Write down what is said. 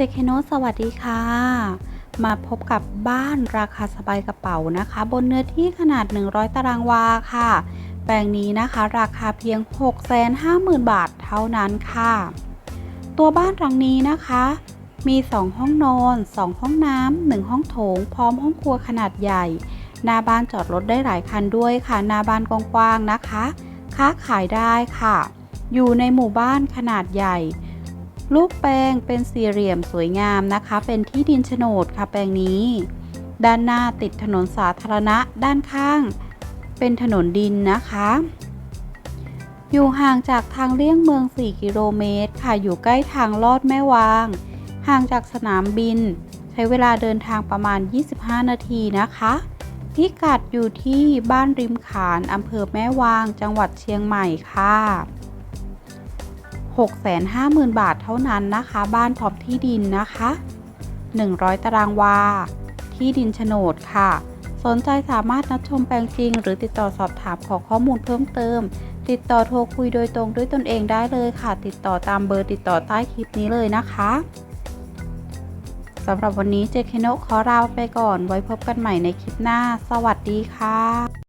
เจเคโนสวัสดีค่ะ มาพบกับบ้านราคาสบายกระเป๋านะคะ บนเนื้อที่ขนาด 100 ตารางวาค่ะ แปลงนี้นะคะราคาเพียง 650,000 บาทเท่านั้นค่ะ ตัวบ้านหลังนี้นะคะ มี 2 ห้องนอน 2 ห้องน้ำ 1 ห้องโถง พร้อมห้องครัวขนาดใหญ่ หน้าบ้านจอดรถได้หลายคันด้วยค่ะ หน้าบ้านกว้างๆนะคะ ค้าขายได้ค่ะ อยู่ในหมู่บ้านขนาดใหญ่ รูปแปลงเป็นสี่เหลี่ยมสวยงามนะคะ เป็นที่ดินโฉนดค่ะแปลงนี้ ด้านหน้าติดถนนสาธารณะ ด้านข้าง เป็นถนนดินนะคะ อยู่ห่างจากทางเลี่ยงเมือง 4 กิโลเมตร ค่ะ อยู่ใกล้ทางลอดแม่วาง ห่างจากสนามบิน ใช้เวลาเดินทางประมาณ 25 นาทีนะคะพิกัดอยู่ที่บ้านริมขานอำเภอแม่วาง จังหวัดเชียงใหม่ค่ะ 650,000 บาทเท่านั้นนะคะ บ้านพร้อมที่ดินนะคะ 100 ตารางวา ที่ดินโฉนดค่ะ สนใจสามารถนัดชมแปลงจริง หรือติดต่อสอบถามขอข้อมูลเพิ่มเติม ติดต่อโทรคุยโดยตรงด้วยตนเองได้เลยค่ะ ติดต่อตามเบอร์ติดต่อใต้คลิปนี้เลยนะคะสำหรับวันนี้เจคโนขอลาไปก่อน ไว้พบกันใหม่ในคลิปหน้า สวัสดีค่ะ